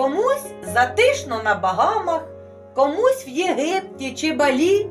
Комусь затишно на Багамах, комусь в Єгипті чи Балі.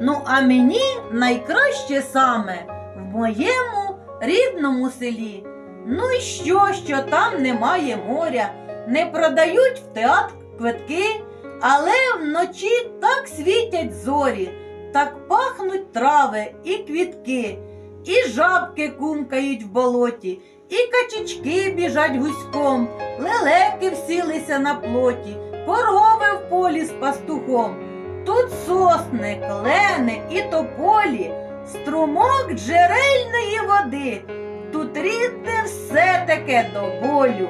Ну, а мені найкраще саме в моєму рідному селі. Ну і що, що там немає моря, не продають в театр квитки, але вночі так світять зорі, так пахнуть трави і квітки, і жабки кумкають в болоті, і качечки біжать гуськом, лелеки всілися на плоті, корови в полі з пастухом. Тут сосни, клени і тополі, струмок джерельної води. Тут рідне все таке до болю,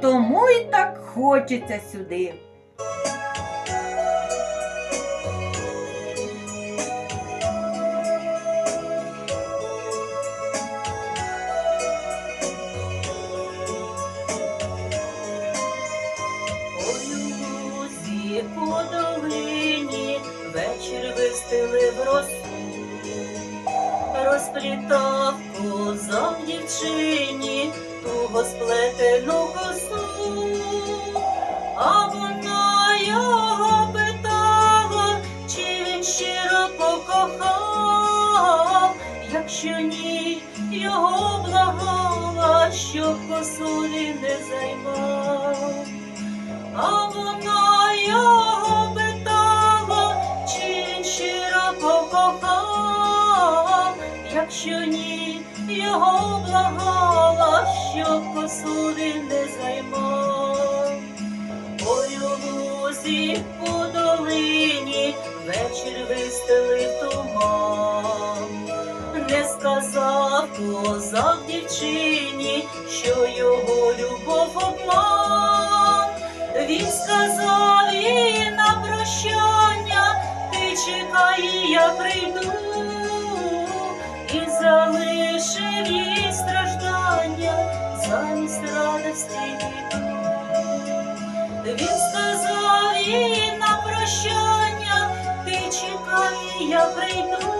тому й так хочеться сюди. Туго сплетену косу, а вона його питала, чи він щиро покохав, якщо ні, його благала, щоб косу не займав. А вона якщо ні, його благала, щоб посуди не займав. Ой, у лузі по долині вечір вистелив туман. Не сказав козак дівчині, що його сказав на прощання, ти чекай, я прийду,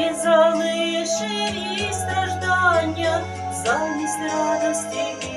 і залишив їй страждання. Замість радості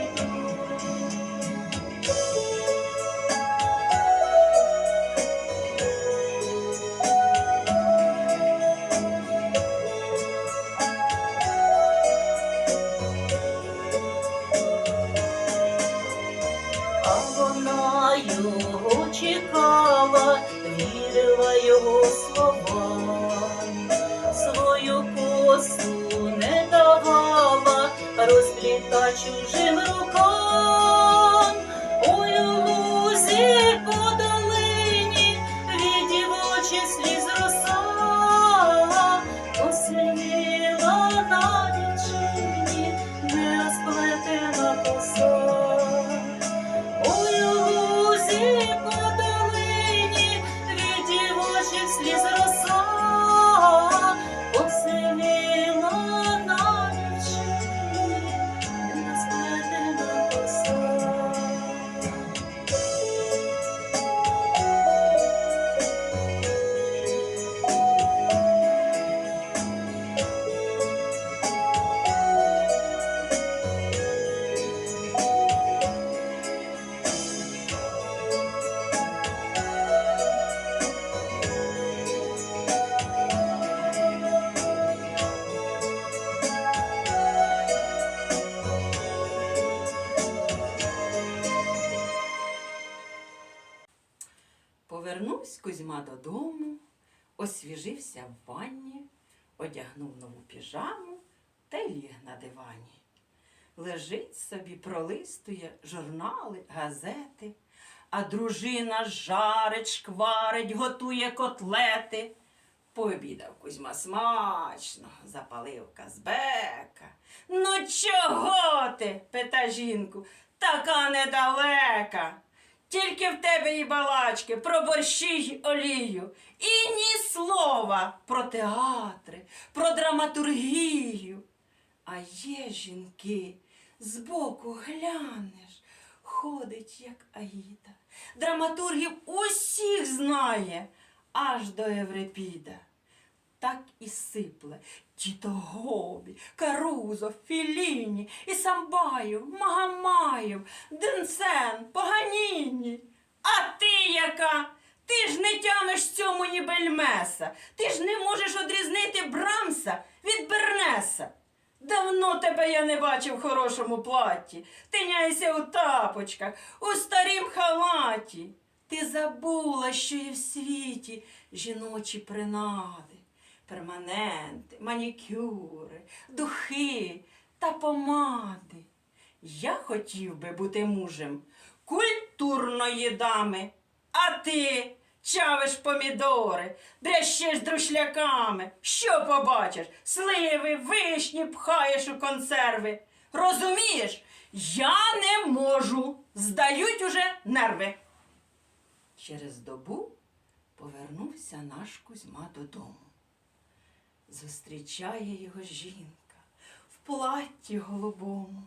розпліта чужим рукам. Ой, у лузі Повернувся Кузьма додому, освіжився в ванні, одягнув нову піжаму та й ліг на дивані. Лежить собі, пролистує журнали, газети, а дружина жарить, шкварить, готує котлети. Пообідав Кузьма смачно, запалив казбека. Ну чого ти? пита жінку, така недалека. Тільки в тебе і балачки про борщі й олію. І ні слова про театри, про драматургію. А є жінки, збоку глянеш, ходить, як Аїда. Драматургів усіх знає, аж до Еврипіда. так і сипле. Тіто Гобі, Карузо, Філіні, Ісамбаєв, Магамаєв, Денсен, Поганіні. А ти яка? Ти ж не тямиш цьому ні бельмеса. Ти ж не можеш одрізнити Брамса від Бернеса. Давно тебе я не бачив в хорошому платі. Тиняйся у тапочках, у старім халаті. Ти забула, що є в світі жіночі принади, перманенти, манікюри, духи та помади. Я хотів би бути мужем культурної дами, а ти чавиш помідори, брящиш друшляками. Що побачиш? Сливи, вишні пхаєш у консерви. Розумієш? Я не можу. Здають уже нерви. Через добу повернувся наш Кузьма додому. Зустрічає його жінка в платті голубому,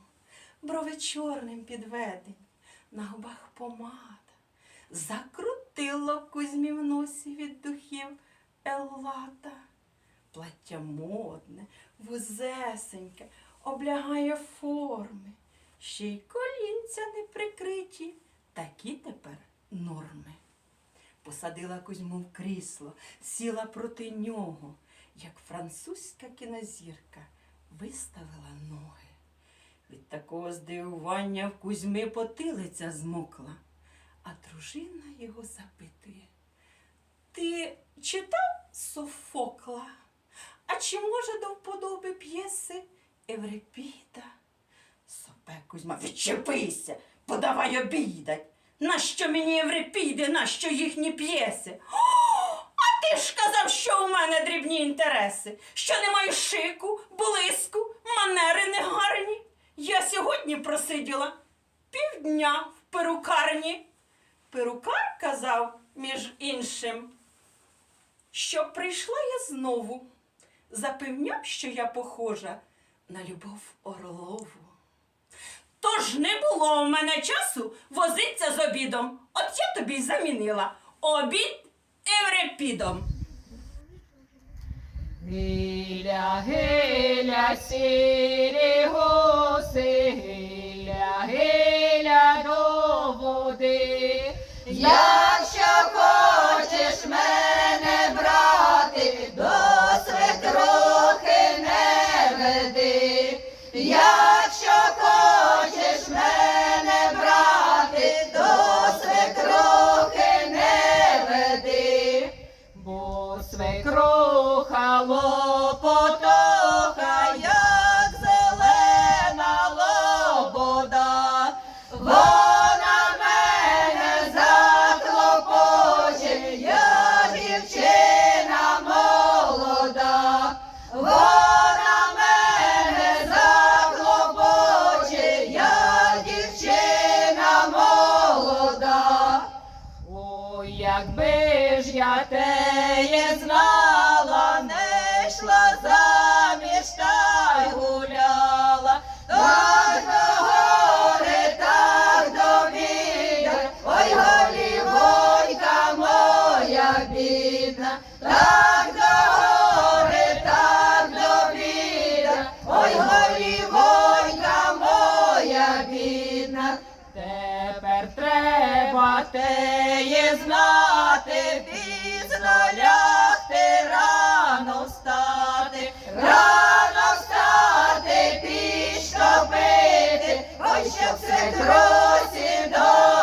брови чорним підведені, на губах помада. Закрутило Кузьмі в носі від духів Еллата. Плаття модне, вузесеньке, облягає форми, ще й колінця не прикриті, такі тепер норми. Посадила Кузьму в крісло, сіла проти нього, як французька кінозірка виставила ноги. Від такого здивування в Кузьми потилиця змокла, а дружина його запитує. Ти читав Софокла? А чи може до вподоби п'єси Еврипіда? Сопе Кузьма, відчепися, подавай обідать. Нащо мені Еврипіди, нащо їхні п'єси? А ти ж казав, що у мене дрібні інтереси, що не маю шику, блиску, манери негарні. Я сьогодні просиділа півдня в перукарні. Перукар казав, між іншим, що прийшла я знову, запевняв, що я похожа на Любов Орлову. Тож не було у мене часу возиться з обідом. От я тобі й замінила обід еврепідом. Гиля, гиля, сірі гуси, гиля, гиля до води. Якщо хочеш мене брати, до свекрухи не веди. Якщо не йшла заміж та й гуляла, так до гори, так до біля, ой, голівонька моя бідна, так до гори, так до біля, ой, голівонька моя бідна. Тепер треба теє знати, все догодити. Рано